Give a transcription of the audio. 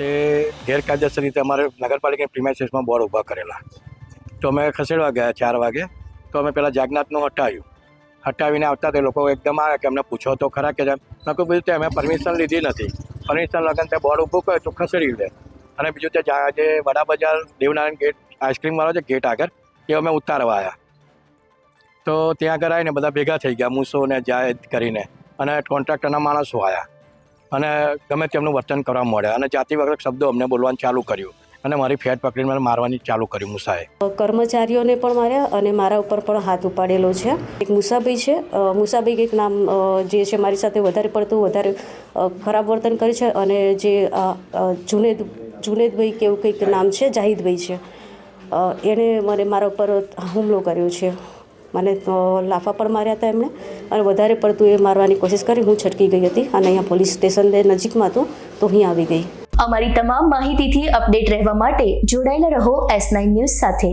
તે ગેરકાયદેસર રીતે અમારે નગરપાલિકાની પ્રિમાઇસીસમાં બોર્ડ ઊભા કરેલા. તો અમે ખસેડવા ગયા ચાર વાગે. તો અમે પહેલાં જાગનાથનું હટાવ્યું. હટાવીને આવતા તે લોકો એકદમ આવ્યા કે અમને પૂછો તો ખરા કે મેં કહ્યું બીજું તે અમે પરમિશન લીધી નથી. પરમિશન લગન તે બોર્ડ ઊભું કરે તો ખસેડી દે. અને બીજું તે જે વડા બજાર દેવનારાયણ ગેટ આઈસ્ક્રીમવાળો છે ગેટ આગળ, એ અમે ઉતારવા આવ્યા તો ત્યાં આગળ આવીને બધા ભેગા થઈ ગયા મૂસો ને જાય કરીને. અને કોન્ટ્રાક્ટરના માણસો આવ્યા અને ગમે તેમનું વર્તન કરવા મળ્યા અને જાતિવાચક શબ્દો અમને બોલવાનું ચાલુ કર્યું. અને મારી ફેટ પકડીને મને મારવાની ચાલુ કર્યું મુસાએ. કર્મચારીઓને પણ માર્યા અને મારા ઉપર પણ હાથ ઉપાડેલો છે. એક મુસાભાઈ છે. મુસાભાઈ એક નામ જે છે મારી સાથે વધારે પડતું, વધારે ખરાબ વર્તન કરે છે અને જે જુનેદ, જુનેદભાઈ કે એવું કંઈક નામ છે, જાહિદભાઈ છે. એણે મને મારા ઉપર હુમલો કર્યો છે. મને તો લાફા પણ માર્યા હતા એમણે અને વધારે પડતું એ મારવાની કોશિશ કરી. હું છટકી ગઈ હતી અને અહીંયા પોલીસ સ્ટેશન નજીકમાં હતું, તો અહીં આવી ગઈ. અમારી તમામ માહિતીથી અપડેટ રહેવા માટે જોડાયેલા રહો એસ નાઇન ન્યૂઝ સાથે.